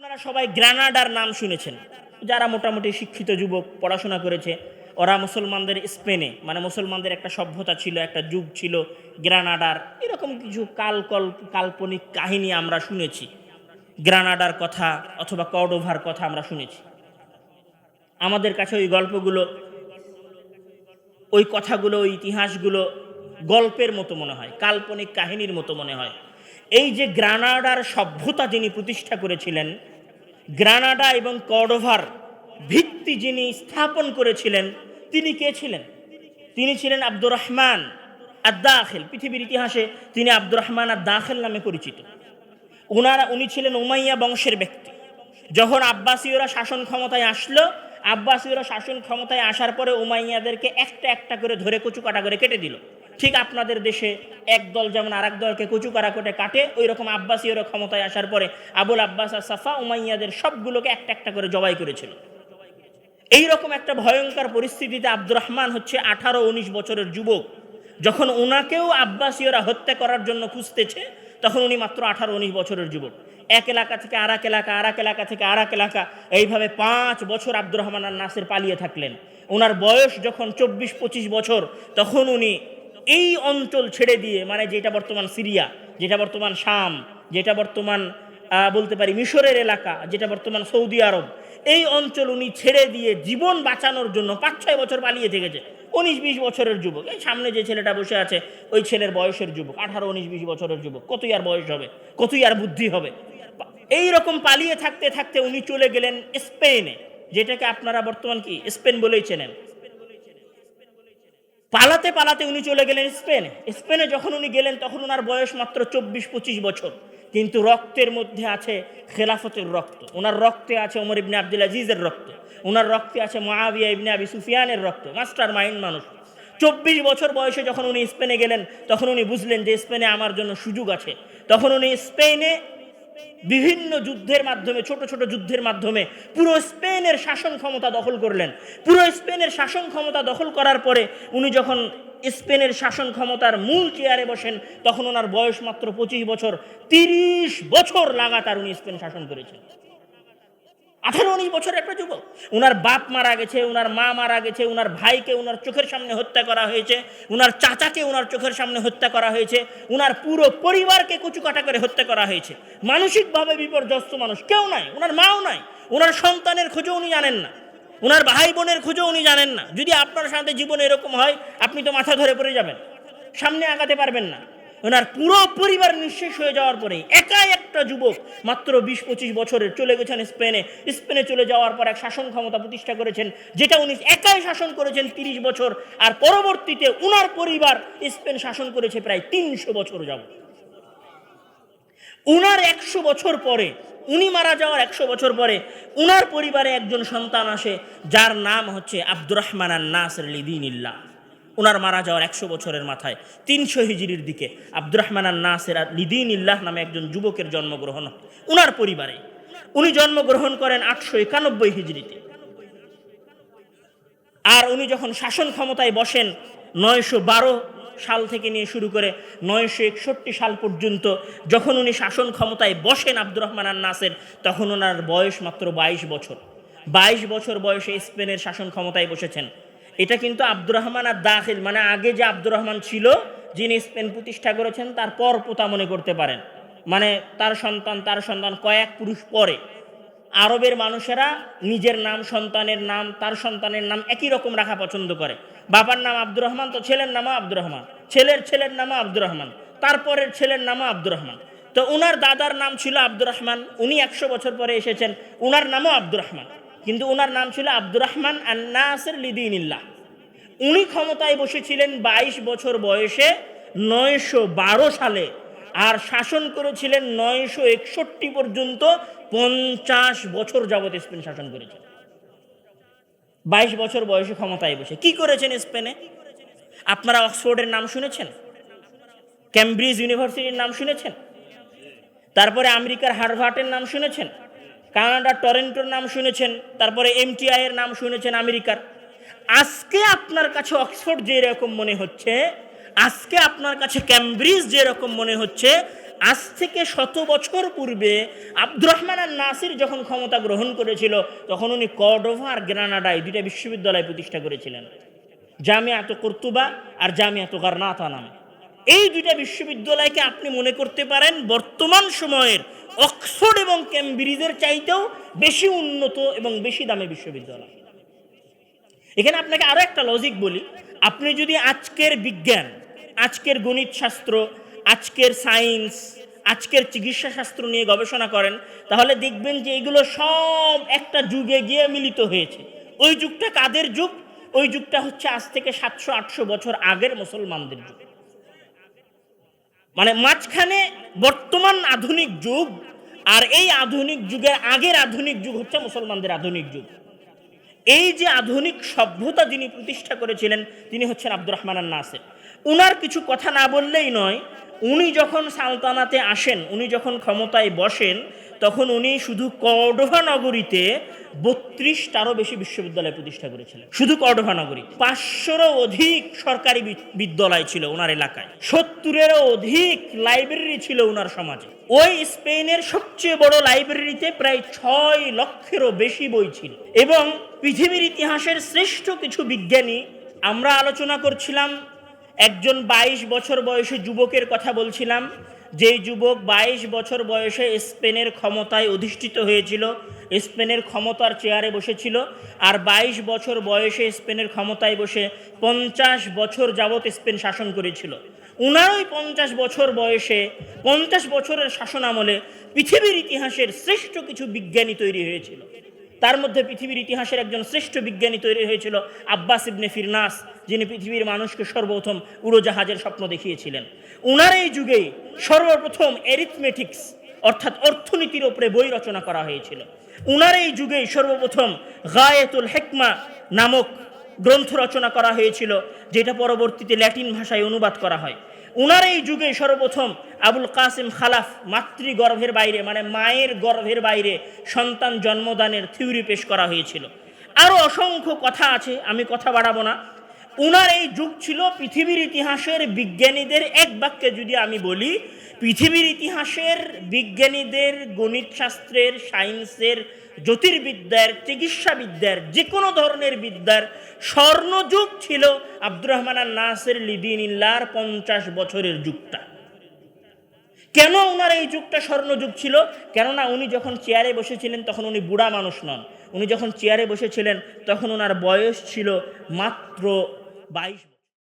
আপনারা সবাই গ্রানাডার নাম শুনেছেন। যারা মোটামুটি শিক্ষিত যুবক, পড়াশোনা করেছে, ওরা মুসলমানদের স্পেনে মানে মুসলমানদের একটা সভ্যতা ছিল, একটা যুগ ছিল, গ্রানাডার, এরকম কিছু কালকল, কাল্পনিক কাহিনী আমরা শুনেছি। গ্রানাডার কথা অথবা কর্ডোভার কথা আমরা শুনেছি। আমাদের কাছে ওই গল্পগুলো, ওই কথাগুলো, ওই ইতিহাসগুলো গল্পের মতো মনে হয়, কাল্পনিক কাহিনীর মতো মনে হয়। এই যে গ্রানাডার সভ্যতা যিনি প্রতিষ্ঠা করেছিলেন, গ্রানাডা এবং কর্ডোভার ভিত্তি যিনি স্থাপন করেছিলেন, তিনি কে ছিলেন? তিনি ছিলেন আব্দুর রহমান আদাখেল পৃথিবীর ইতিহাসে তিনি আব্দুর রহমান আদাখেল নামে পরিচিত। ওনারা উনি ছিলেন উমাইয়া বংশের ব্যক্তি। যখন আব্বাসীয়রা শাসন ক্ষমতায় আসলো, আব্বাসীয়রা শাসন ক্ষমতায় আসার পরে উমাইয়াদেরকে একটা একটা করে ধরে কচু কাটা করে কেটে দিল। ঠিক আপনাদের দেশে এক দল যেমন আর এক দলকে কচু কাটা করে কাটে ওই রকম আব্বাসীয়রা ক্ষমতায় আসার পরে আবুল আব্বাস আর সাফা উমাইয়াদের সবগুলোকে একটা একটা করে জবাই করেছিল। এই রকম একটা ভয়ঙ্কর পরিস্থিতিতে আব্দুর রহমান হচ্ছে আঠারো উনিশ বছরের যুবক। যখন ওনাকেও আব্বাসীয়রা হত্যা করার জন্য খুঁজতেছে, তখন উনি মাত্র আঠারো উনিশ বছরের যুবক। এক এলাকা থেকে আর এক এলাকা আর এক এলাকা থেকে আর এক এলাকা, এইভাবে পাঁচ বছর আব্দুর রহমান আর নাসির পালিয়ে থাকলেন। ওনার বয়স যখন চব্বিশ পঁচিশ বছর, তখন উনি এই অঞ্চল ছেড়ে দিয়ে মানে যেটা বর্তমান সিরিয়া, যেটা বর্তমান শাম, যেটা বর্তমান বলতে পারি মিশরের এলাকা, যেটা বর্তমান সৌদি আরব, এই অঞ্চল উনি ছেড়ে দিয়ে জীবন বাঁচানোর জন্য পাঁচ ছয় বছর পালিয়ে থেকেছে। উনিশ বিশ বছরের যুবক। এই সামনে যে ছেলেটা বসে আছে, ওই ছেলের বয়সের যুবক আঠারো উনিশ বিশ বছরের যুবক। কতই আর বয়স হবে, কতই আর বুদ্ধি হবে। এই রকম পালিয়ে থাকতে থাকতে উনি চলে গেলেন স্পেনে, যেটাকে আপনারা বর্তমান কি, স্পেন বলেই চেনেন। পালাতে পালাতে উনি চলে গেলেন স্পেনে। স্পেনে যখন উনি গেলেন, তখন ওনার বয়স মাত্র চব্বিশ পঁচিশ বছর। কিন্তু রক্তের মধ্যে আছে খেলাফতের রক্ত। ওনার রক্তে আছে ওমর ইবনে আব্দুল আজিজের রক্ত। ওনার রক্তে আছে মহাবিয়া ইবনে আবি সুফিয়ানের রক্ত। মাস্টার মাইন্ড মানুষ। চব্বিশ বছর বয়সে যখন উনি স্পেনে গেলেন, তখন উনি বুঝলেন যে স্পেনে আমার জন্য সুযোগ আছে। তখন উনি স্পেনে বিভিন্ন যুদ্ধের মাধ্যমে, ছোট ছোট যুদ্ধের মাধ্যমে পুরো স্পেনের শাসন ক্ষমতা দখল করলেন। পুরো স্পেনের শাসন ক্ষমতা দখল করার পরে উনি যখন স্পেনের শাসন ক্ষমতার মূল চেয়ারে বসেন, তখন ওনার বয়স মাত্র পঁচিশ বছর। তিরিশ বছর লাগাতার উনি স্পেন শাসন করেছেন। আঠারো উনিশ বছরের একটা যুবক। উনার বাপ মারা গেছে, উনার মা মারা গেছে, উনার ভাইকে উনার চোখের সামনে হত্যা করা হয়েছে, উনার চাচাকে উনার চোখের সামনে হত্যা করা হয়েছে, উনার পুরো পরিবারকে কুচুকাটা করে হত্যা করা হয়েছে। মানসিকভাবে বিপর্যস্ত মানুষ কেউ নাই, উনার মাও নাই, উনার সন্তানের খোঁজও উনি জানেন না, উনার ভাই বোনের খোঁজও উনি জানেন না। যদি আপনার সাথে জীবন এরকম হয়, আপনি তো মাথা ধরে পড়ে যাবেন, সামনে আগাতে পারবেন না। ওনার পুরো পরিবার নিঃশেষ হয়ে যাওয়ার পরে একাই একটা যুবক মাত্র বিশ পঁচিশ বছরের চলে গেছেন স্পেনে। স্পেনে চলে যাওয়ার পর এক শাসন ক্ষমতা প্রতিষ্ঠা করেছেন, যেটা উনি একাই শাসন করেছেন তিরিশ বছর। আর পরবর্তীতে উনার পরিবার স্পেন শাসন করেছে প্রায় তিনশো বছর যাব উনার একশো বছর পরে, উনি মারা যাওয়ার একশো বছর পরে উনার পরিবারে একজন সন্তান আসে, যার নাম হচ্ছে আব্দুর রহমান আন নাসর লিদিনিল্লাহ। উনার মারা যাওয়ার একশো বছরের মাথায়। তিনশো হিজড়ির দিকে আব্দুর রহমান নাসের লিদিন ইল্লাহ নামে একজন যুবকের জন্মগ্রহণ উনার পরিবারে। উনি জন্মগ্রহণ করেন আটশো একানব্বই হিজড়িতে। আর উনি যখন শাসন ক্ষমতায় বসেন, নয়শো বারো সাল থেকে নিয়ে শুরু করে নয়শো একষট্টি সাল পর্যন্ত যখন উনি শাসন ক্ষমতায় বসেন আব্দুর রহমান নাসের তখন ওনার বয়স মাত্র বাইশ বছর। বাইশ বছর বয়সে স্পেনের শাসন ক্ষমতায় বসেছেন। এটা কিন্তু আব্দুর রহমান আর দাখিল। মানে আগে যে আব্দুর রহমান ছিল, যিনি স্পেন প্রতিষ্ঠা করেছেন, তার পর পোতা মনে করতে পারেন। মানে তার সন্তান তার সন্তান কয়েক পুরুষ পরে। আরবের মানুষেরা নিজের নাম, সন্তানের নাম, তার সন্তানের নাম একই রকম রাখা পছন্দ করে। বাবার নাম আব্দুর রহমান, তো ছেলের নামও আব্দুর রহমান। ছেলের ছেলের নামও আব্দুর রহমান। তারপরের ছেলের নামও আব্দুর রহমান। তো উনার দাদার নাম ছিল আব্দুর রহমান। উনি একশো বছর পরে এসেছেন। উনার নামও আব্দুর রহমান। কিন্তু উনার নাম ছিল আব্দুর রহমান আন্নাসের লিদিনিল্লাহ উনি ক্ষমতায় বসেছিলেন বাইশ বছর বয়সে নয়শো বারো সালে আর শাসন করেছিলেন নয়শো একষট্টি পর্যন্ত পঞ্চাশ বছর যাবত স্পেন শাসন করেছেন। বাইশ বছর বয়সে ক্ষমতায় বসে। কি করেছেন স্পেনে? আপনারা অক্সফোর্ডের নাম শুনেছেন? ক্যামব্রিজ ইউনিভার্সিটির নাম শুনেছেন? তারপরে আমেরিকার হার্ভার্টের নাম শুনেছেন? কানাডার টরেন্টোর নাম শুনেছেন? তারপরে এমটিআই এর নাম শুনেছেন আমেরিকার? আজকে আপনার কাছে অক্সফোর্ড যেরকম মনে হচ্ছে, আজকে আপনার কাছে ক্যামব্রিজ যেরকম মনে হচ্ছে, আজ থেকে শত বছর পূর্বে আব্দুর রহমান আর নাসির যখন ক্ষমতা গ্রহণ করেছিল, তখন উনি কর্ডোভা আর গ্রানাডায় দুইটা বিশ্ববিদ্যালয় প্রতিষ্ঠা করেছিলেন। জামিয়াত কর্তুবা আর জামিয়াত গারনাথা নামে। এই দুইটা বিশ্ববিদ্যালয়কে আপনি মনে করতে পারেন, বর্তমান সময়ের অক্সফোর্ড এবং ক্যামব্রিজের চাইতেও বেশি উন্নত এবং বেশি দামে বিশ্ববিদ্যালয়। এখানে আপনাকে আরও একটা লজিক বলি। আপনি যদি আজকের বিজ্ঞান, আজকের গণিত শাস্ত্র, আজকের সায়েন্স আজকের চিকিৎসা শাস্ত্র নিয়ে গবেষণা করেন, তাহলে দেখবেন যে এগুলো সব একটা যুগে গিয়ে মিলিত হয়েছে। ওই যুগটা কাদের যুগ? ওই যুগটা হচ্ছে আজ থেকে সাতশো, আটশো বছর আগের মুসলমানদের যুগ। মানে মাঝখানে বর্তমান আধুনিক যুগ আর এই আধুনিক যুগের আগের আধুনিক যুগ হচ্ছে মুসলমানদের আধুনিক যুগ। এই যে আধুনিক সভ্যতা যিনি প্রতিষ্ঠা করেছিলেন, তিনি হচ্ছেন আব্দুর রহমান নাসের উনার কিছু কথা না বললেই নয়, উনি যখন সালতানাতে আসেন, উনি যখন ক্ষমতায় বসেন তখন উনি শুধু কর্ডোভা নগরীতে বত্রিশটারও বেশি বিশ্ববিদ্যালয় প্রতিষ্ঠা করেছিলেন। শুধু কর্ডোভা নগরী। পাঁচশোরও অধিক সরকারি বিদ্যালয় ছিল ওনার এলাকায়। সত্তরেরও অধিক লাইব্রেরি ছিল ওনার সমাজে। ওই স্পেনের সবচেয়ে বড় লাইব্রেরিতে প্রায় ছয় লক্ষেরও বেশি বই ছিল। এবং পৃথিবীর ইতিহাসের শ্রেষ্ঠ কিছু বিজ্ঞানী, আমরা আলোচনা করছিলাম, একজন বাইশ বছর বয়সে যুবকের কথা বলছিলাম যেই যুবক বাইশ বছর বয়সে স্পেনের ক্ষমতায় অধিষ্ঠিত হয়েছিল, স্পেনের ক্ষমতার চেয়ারে বসেছিল আর বাইশ বছর বয়সে স্পেনের ক্ষমতায় বসে পঞ্চাশ বছর যাবৎ স্পেন শাসন করেছিল। উনার ওই পঞ্চাশ বছর বয়সে, পঞ্চাশ বছরের শাসন আমলে পৃথিবীর ইতিহাসের শ্রেষ্ঠ কিছু বিজ্ঞানী তৈরি হয়েছিল। তার মধ্যে পৃথিবীর ইতিহাসের একজন শ্রেষ্ঠ বিজ্ঞানী তৈরি হয়েছিল আব্বাস ইবনে ফিরনাস, যিনি পৃথিবীর মানুষকে সর্বপ্রথম উড়োজাহাজের স্বপ্ন দেখিয়েছিলেন। উনার এই যুগে সর্বপ্রথম এরিথমেটিক্স অর্থাৎ অর্থনীতির ওপরে বই রচনা করা হয়েছিল। উনার এই যুগেই সর্বপ্রথম গায়েতুল হেকমা নামক গ্রন্থ রচনা করা হয়েছিল, যেটা পরবর্তীতে ল্যাটিন ভাষায় অনুবাদ করা হয়। উনার এই যুগে সর্বপ্রথম আবুল কাসিম খালাফ মাতৃগর্ভের বাইরে মানে মায়ের গর্ভের বাইরে সন্তান জন্মদানের থিওরি পেশ করা হয়েছিল। আরও অসংখ্য কথা আছে, আমি কথা বাড়াবো না। উনার এই যুগ ছিল পৃথিবীর ইতিহাসের বিজ্ঞানীদের এক বাক্যে যদি আমি বলি, পৃথিবীর ইতিহাসের বিজ্ঞানীদের গণিত শাস্ত্রের সায়েন্সের, জ্যোতির্বিদ্যার, চিকিৎসাবিদ্যার যে কোনো ধরনের বিদ্যার স্বর্ণযুগ ছিল আব্দুর রহমান নাসের লিদিন ইল্লার পঞ্চাশ বছরের যুগটা। কেন ওনার এই যুগটা স্বর্ণযুগ ছিল? কেননা উনি যখন চেয়ারে বসেছিলেন তখন উনি বুড়া মানুষ নন। উনি যখন চেয়ারে বসেছিলেন তখন ওনার বয়স ছিল মাত্র বাইশ